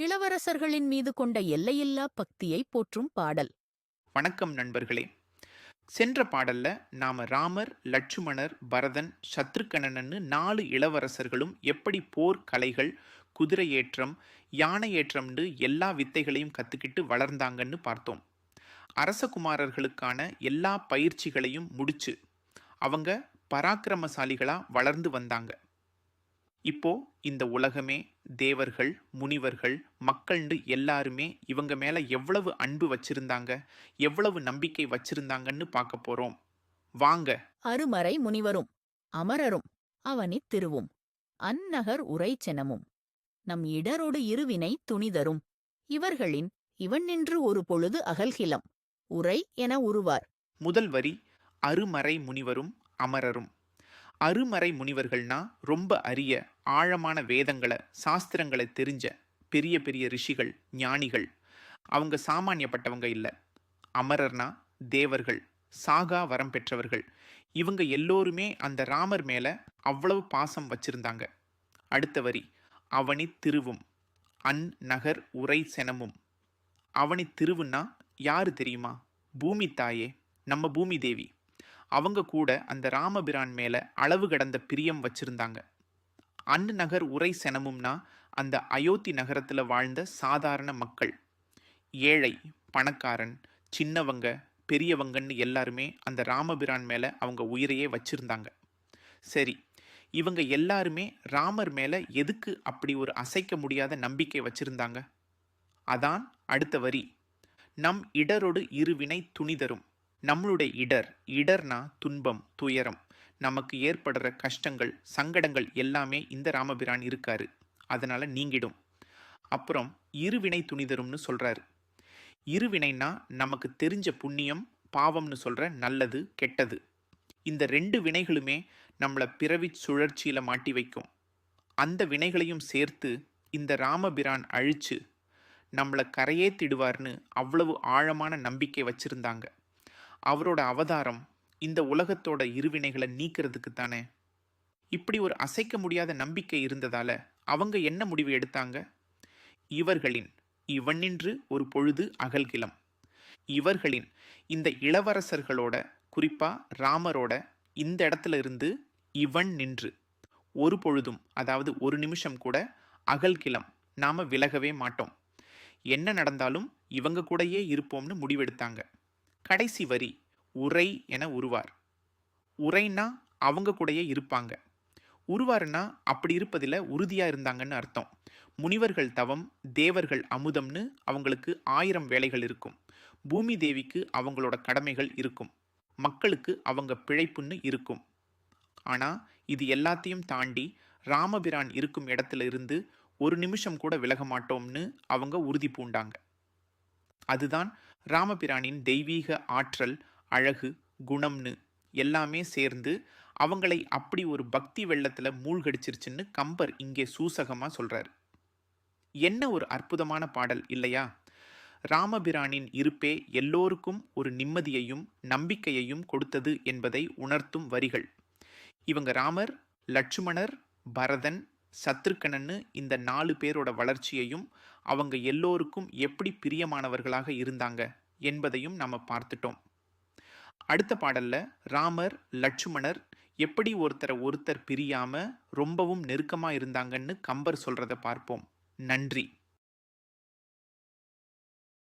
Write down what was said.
இளவரசர்களின் மீது கொண்ட எல்லையில்லா பக்தியை போற்றும் பாடல். வணக்கம் நண்பர்களே. சென்ற பாடல்ல நாம ராமர் லட்சுமணர் பரதன் சத்ருகணன்னு நாலு இளவரசர்களும் எப்படி போர் கலைகள் குதிரை ஏற்றம் யானை ஏற்றம்னு எல்லா வித்தைகளையும் கத்துக்கிட்டு வளர்ந்தாங்கன்னு பார்த்தோம். அரசகுமாரர்களுக்கான எல்லா பயிற்சிகளையும் முடிச்சு அவங்க பராக்கிரமசாலிகளாக வளர்ந்து வந்தாங்க. இப்போ இந்த உலகமே தேவர்கள் முனிவர்கள் மக்கள்னு எல்லாருமே இவங்க மேல எவ்வளவு அன்பு வச்சிருந்தாங்க எவ்வளவு நம்பிக்கை வச்சிருந்தாங்கன்னு பார்க்க போறோம். வாங்க. அருமறை முனிவரும் அமரரும் அவனித் திருவும் அந்நகர் உரைச்செனமும் நம் இடரொடு இருவினை துணிதரும் இவர்களின் இவன் நின்று ஒரு பொழுது அகல்கிலம் உரை என உருவார். முதல் வரி அருமறை முனிவரும் அமரரும். அருமறை முனிவர்கள்னா ரொம்ப அரிய ஆழமான வேதங்களை சாஸ்திரங்களை தெரிஞ்ச பெரிய பெரிய ரிஷிகள் ஞானிகள். அவங்க சாமானியப்பட்டவங்க இல்லை. அமரர்னா தேவர்கள் சாகா வரம் பெற்றவர்கள். இவங்க எல்லோருமே அந்த ராமர் மேலே அவ்வளவு பாசம் வச்சிருந்தாங்க. அடுத்த வரி அவனி திருவும் அன் நகர் உரை செனமும். அவனி திருவுன்னா யாரு தெரியுமா? பூமி தாயே நம்ம பூமி தேவி. அவங்க கூட அந்த ராமபிரான் மேலே அளவு கடந்த பிரியம் வச்சிருந்தாங்க. அன் நகர் உரை செனமும்னா அந்த அயோத்தி நகரத்தில் வாழ்ந்த சாதாரண மக்கள். ஏழை பணக்காரன் சின்னவங்க பெரியவங்கன்னு எல்லாருமே அந்த ராமபிரான் மேலே அவங்க உயிரையே வச்சிருந்தாங்க. சரி இவங்க எல்லாருமே ராமர் மேலே எதுக்கு அப்படி ஒரு அசைக்க முடியாத நம்பிக்கை வச்சிருந்தாங்க? அதான் அடுத்த வரி. நம் இடரொடு இருவினை துணிதரும். நம்மளுடைய இடர் இடர்னா துன்பம் துயரம். நமக்கு ஏற்படுற கஷ்டங்கள் சங்கடங்கள் எல்லாமே இந்த ராமபிரான் இருக்காரு. அதனால் நீங்கிடும். அப்புறம் இருவினை துணிதரும்னு சொல்கிறாரு இருவினைன்னா நமக்கு தெரிஞ்ச புண்ணியம் பாவம்னு சொல்கிற நல்லது கெட்டது. இந்த ரெண்டு வினைகளுமே நம்மளை பிறவி சுழற்சியில் மாட்டி வைக்கும். அந்த வினைகளையும் சேர்த்து இந்த ராமபிரான் அழித்து நம்மளை கரையே திடுவார்னு அவ்வளவு ஆழமான நம்பிக்கை வச்சுருந்தாங்க. அவரோட அவதாரம் இந்த உலகத்தோட இருவினைகளை நீக்கிறதுக்கு தானே? இப்படி ஒரு அசைக்க முடியாத நம்பிக்கை இருந்ததால அவங்க என்ன முடிவு எடுத்தாங்க? இவர்களின் இவனின்று ஒரு பொழுது அகல்கிலம் இவர்களின் இந்த இளவரசர்களோட குறிப்பாக ராமரோட இந்த இடத்துல இருந்து இவன் நின்று ஒரு பொழுதும் அதாவது ஒரு நிமிஷம் கூட அகல்கிலம் நாம் விலகவே மாட்டோம். என்ன நடந்தாலும் இவங்க கூடயே இருப்போம்னு முடிவெடுத்தாங்க. கடைசி வரி உரை என உருவார். உரைனா அவங்க கூடயே இருப்பாங்க. உருவாருன்னா அப்படி இருப்பதில் உறுதியாக இருந்தாங்கன்னு அர்த்தம். முனிவர்கள் தவம் தேவர்கள் அமுதம்னு அவங்களுக்கு ஆயிரம் வேலைகள் இருக்கும். பூமி தேவிக்கு அவங்களோட கடமைகள் இருக்கும். மக்களுக்கு அவங்க பிழைப்புன்னு இருக்கும். ஆனால் இது எல்லாத்தையும் தாண்டி ராமபிரான் இருக்கும் இடத்துல இருந்து ஒரு நிமிஷம் கூட விலக மாட்டோம்னு அவங்க உறுதி பூண்டாங்க. அதுதான் ராமபிரானின் தெய்வீக ஆற்றல் அழகு குணம்னு எல்லாமே சேர்ந்து அவங்களை அப்படி ஒரு பக்தி வெள்ளத்தில் மூழ்கடிச்சிருச்சுன்னு கம்பர் இங்கே சூசகமாக சொல்கிறார் என்ன ஒரு அற்புதமான பாடல் இல்லையா? ராமபிரானின் இருப்பே எல்லோருக்கும் ஒரு நிம்மதியையும் நம்பிக்கையையும் கொடுத்தது என்பதை உணர்த்தும் வரிகள். இவங்க ராமர் லட்சுமணர் பரதன் சத்ருக்கணன்னு இந்த நாலு பேரோட வளர்ச்சியையும் அவங்க எல்லோருக்கும் எப்படி பிரியமானவர்களாக இருந்தாங்க என்பதையும் நம்ம பார்த்துட்டோம். அடுத்த பாடல்ல ராமர் லட்சுமணர் எப்படி ஒருத்தரை ஒருத்தர் பிரியாம ரொம்பவும் நெருக்கமாக இருந்தாங்கன்னு கம்பர் சொல்கிறத பார்ப்போம். நன்றி.